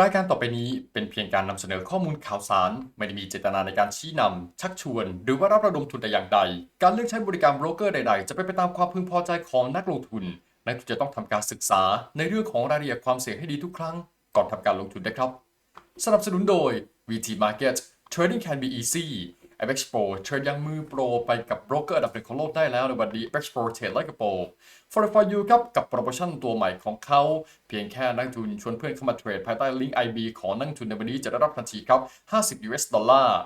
รายการต่อไปนี้เป็นเพียงการนำเสนอข้อมูลข่าวสาร ไม่ได้มีเจตนาในการชี้นำ ชักชวน หรือว่ารับระดมทุนแต่อย่างใด การเลือกใช้บริการโบรกเกอร์ใด ๆ จะเป็นไปตามความพึงพอใจของนักลงทุน นักลงทุนจะต้องทำการศึกษา ในเรื่องของรายละเอียดความเสี่ยงให้ดีทุกครั้ง ก่อนทำการลงทุนนะครับ สนับสนุนโดย VT Market Trading can be easy FX Pro เชิญยังมือโปรไปกับโบรกเกอร์อันดับหนึ่งของโลกได้แล้วในวันนี้ FX Pro เทรดไลกับโปร Fortify You ครับกับโปรโมชั่นตัวใหม่ของเขา เพียงแค่นักลงทุนชวนเพื่อนเข้ามาเทรดภายใต้ลิงก์ IB ของนักลงทุนในวันนี้จะได้รับทันทีครับ 50 US ดอลลาร์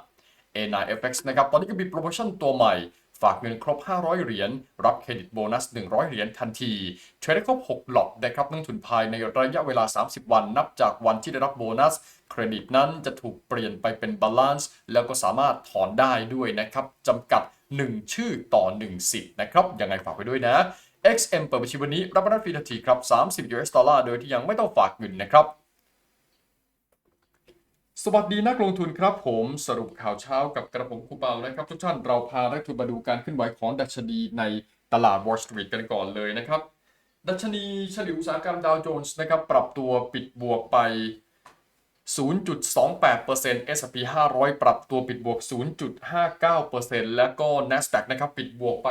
A9FX นะครับ ตอนนี้ก็มีโปรโมชั่นตัวใหม่ ฝากเงินครบ 500 เหรียญ รับเครดิตโบนัส 100 เหรียญทันที เทรดได้ครบ 6 หลอตนะครับนักลงทุนภายในระยะเวลา 30 วัน นับจากวันที่ได้รับโบนัส เครดิตนั้นจะถูกเปลี่ยนไปเป็นบาลานซ์แล้วก็สามารถถอนได้ด้วยนะครับจำกัด 1 ชื่อต่อ 1 สิทธิ์นะครับยังไงฝากไปด้วยนะ XM เปิดบัญชีวันนี้รับประกันฟรีทันทีครับ 30 US ดอลลาร์ โดยที่ยังไม่ต้องฝากเงินนะครับ สวัสดีนักลงทุนครับผมสรุปข่าวเช้ากับกระผมคูเปานะครับ ทุกท่านเราพานักทุนมาดูการเคลื่อนไหวของดัชนีในตลาด Wall Street กันก่อนเลยนะครับ ดัชนีเฉลี่ยอุตสาหกรรมดาวโจนส์นะครับปรับตัวปิดบวกไป 0.28% S&P 500 ปรับตัวปิดบวก 0.59%และก็ NASDAQ นะครับปิดบวกไป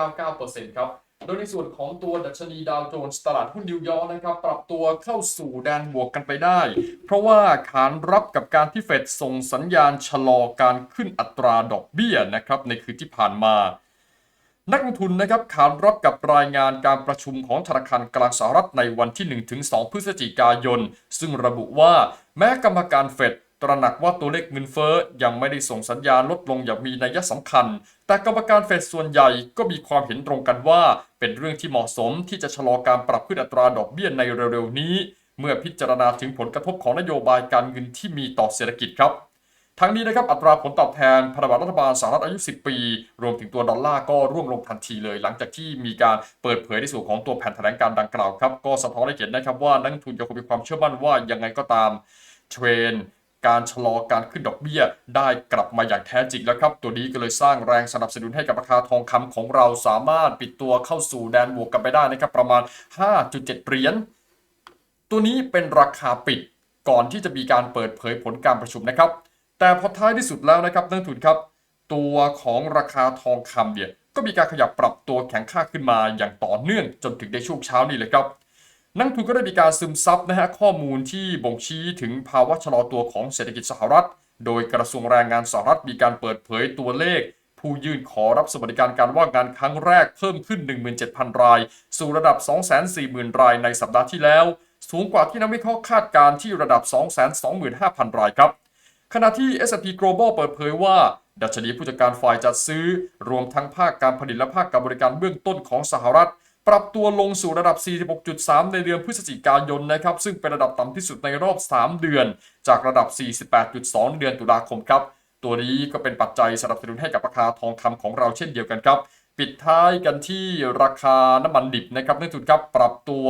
0.99%ครับ โดยในส่วนของตัวดัชนีดาวโจนส์ตลาดหุ้นนิวยอร์กนะครับ ปรับตัวเข้าสู่แดนบวกกันไปได้ เพราะว่าขานรับกับการที่เฟดส่งสัญญาณชะลอการขึ้นอัตราดอกเบี้ยนะครับในคืนที่ผ่านมา นักลงทุนนะครับขานรับกับรายงานการประชุมของธนาคารกลางสหรัฐในวันที่ 1-2 พฤศจิกายน ซึ่งระบุว่าแม้กรรมการเฟด ตระหนักว่าตัวเลขเงินเฟ้อยังไม่ได้ส่งสัญญาณลดลงอย่างมีนัยสำคัญ แต่กรรมการเฟดส่วนใหญ่ก็มีความเห็นตรงกันว่า เป็นเรื่องที่เหมาะสมที่จะชะลอการปรับขึ้นอัตราดอกเบี้ยในเร็วๆนี้ เมื่อพิจารณาถึงผลกระทบของนโยบายการเงินที่มีต่อเศรษฐกิจครับทั้งนี้นะครับอัตราผลตอบแทนพันธบัตรรัฐบาลสหรัฐอายุ 10 ปี รวมถึงตัวดอลลาร์ก็ร่วงลงทันทีเลย หลังจากที่มีการเปิดเผยในส่วนของตัวแผนแถลงการดังกล่าวครับ ก็สะท้อนให้เห็นนะครับว่านักลงทุนยังคงมีความเชื่อมั่นว่ายังไงก็ตามเทรน การชะลอการขึ้นดอกเบี้ย ได้กลับมาอย่างแท้จริงแล้วครับ ตัวนี้ก็เลยสร้างแรงสนับสนุนให้กับราคาทองคำของเราสามารถปิดตัวเข้าสู่แดนบวกกันไปได้นะครับประมาณ 5.7 เหรียญตัวนี้เป็นราคาปิดก่อนที่จะมีการเปิดเผยผลการประชุมนะครับ แต่พอท้ายที่สุดแล้วนะครับนักทุนครับ ตัวของราคาทองคำเนี่ยก็มีการขยับปรับตัวแข็งค่าขึ้นมาอย่างต่อเนื่องจนถึงในช่วงเช้านี้เลยครับ นักทุนก็ได้มีการซึมซับนะฮะข้อมูลที่บ่งชี้ถึงภาวะชะลอตัวของเศรษฐกิจสหรัฐ โดยกระทรวงแรงงานสหรัฐมีการเปิดเผยตัวเลข ผู้ยื่นขอรับสวัสดิการการว่างงานครั้งแรกเพิ่มขึ้น 17,000 ราย สู่ระดับ 240,000 รายในสัปดาห์ที่แล้ว สูงกว่าที่นักวิเคราะห์คาดการณ์ที่ระดับ 225,000 รายครับ ขณะที่ S&P Global เปิดเผยว่าดัชนีผู้จัดการฝ่ายจัดซื้อ รวมทั้งภาคการผลิตและภาคการบริการเบื้องต้นของสหรัฐ ปรับตัวลงสู่ระดับ 46.3 ในเดือนพฤศจิกายนนะครับ ซึ่งเป็นระดับต่ำที่สุดในรอบ 3 เดือน จากระดับ 48.2 เดือนตุลาคมครับ ตัวนี้ก็เป็นปัจจัยสนับสนุนให้กับราคาทองคำของเราเช่นเดียวกันครับ ปิดท้ายกันที่ราคาน้ำมันดิบนะครับนักทุนครับปรับตัว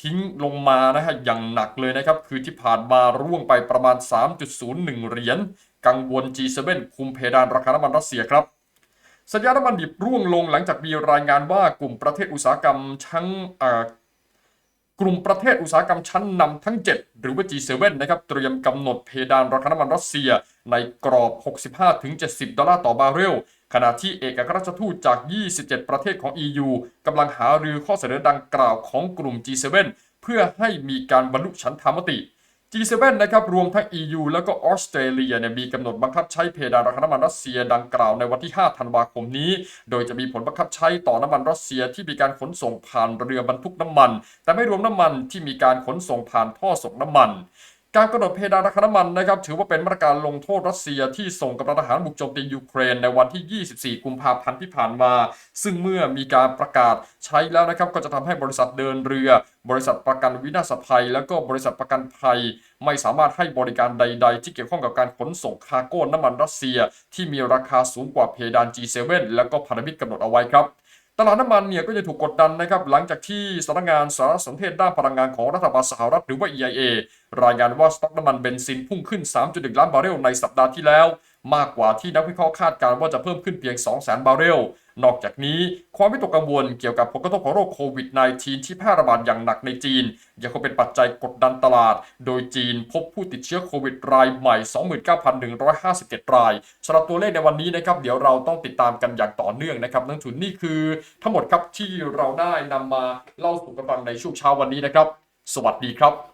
ทิ้งลงมานะฮะอย่างหนักเลยนะครับ คือที่ผ่านมาร่วงไปประมาณ 3.01 เหรียญ กังวล G7 คุมเพดานราคาน้ำมันรัสเซียครับ สัญญาณน้ำมันดิบร่วงลงหลังจากมีรายงานว่ากลุ่มประเทศอุตสาหกรรมชั้นกลุ่มประเทศอุตสาหกรรมชั้นนำทั้ง 7 หรือว่า G7 นะครับเตรียมกำหนดเพดานราคาน้ำมันรัสเซีย ในกรอบ 65-70 ดอลลาร์ต่อบาร์เรล ขณะที่เอกอัครราชทูตจาก 27 ประเทศของ EU กำลังหารือข้อเสนอดังกล่าวของกลุ่ม G7 เพื่อให้มีการบรรลุฉันทามติ G7 นะครับรวมทั้ง EU แล้วก็ออสเตรเลียเนี่ยมีกำหนดบังคับใช้เพดานราคาน้ำมันรัสเซียดังกล่าวในวันที่ 5 ธันวาคมนี้ โดยจะมีผลบังคับใช้ต่อน้ำมันรัสเซียที่มีการขนส่งผ่านเรือบรรทุกน้ำมัน แต่ไม่รวมน้ำมันที่มีการขนส่งผ่านท่อส่งน้ำมัน การกำหนดเพดานราคาน้ำมันนะครับถือว่าเป็นมาตรการลงโทษรัสเซียที่ส่งกำลังทหารบุกโจมตียูเครนในวันที่ 24 กุมภาพันธ์ที่ผ่านมา ซึ่งเมื่อมีการประกาศใช้แล้วนะครับก็จะทำให้บริษัทเดินเรือ บริษัทประกันวินาศภัย แล้วก็บริษัทประกันภัย ไม่สามารถให้บริการใด ๆ ที่เกี่ยวข้องกับการขนส่งคาร์โก้น้ำมันรัสเซีย ที่มีราคาสูงกว่าเพดาน G7 แล้วก็พันธมิตรกำหนดเอาไว้ครับ ตลาดน้ำมันเนี่ยก็จะถูกกดดันนะครับหลังจากที่สำนักงานสารสนเทศด้านพลังงานของรัฐบาลสหรัฐหรือว่า EIA รายงานว่าสต็อกน้ำมันเบนซินพุ่งขึ้น 3.1 ล้านบาร์เรลในสัปดาห์ที่แล้ว มากกว่าที่นักวิเคราะห์คาดการณ์ว่าจะเพิ่มขึ้นเพียง 200,000 บาร์เรล นอกจากนี้ความวิตกกังวลเกี่ยวกับผลกระทบของโรคโควิด -19 ที่แพร่ระบาดอย่างหนักในจีน ยังคงเป็นปัจจัยกดดันตลาด โดยจีนพบผู้ติดเชื้อโควิดรายใหม่ 29,157 รายสำหรับตัวเลขในวันนี้นะครับเดี๋ยวเราต้องติดตามกันอย่างต่อเนื่องนะครับนักลงทุนนี่คือ ทั้งหมดครับที่เราได้นำมาเล่าสู่กันฟังในช่วงเช้าวันนี้นะครับ สวัสดีครับ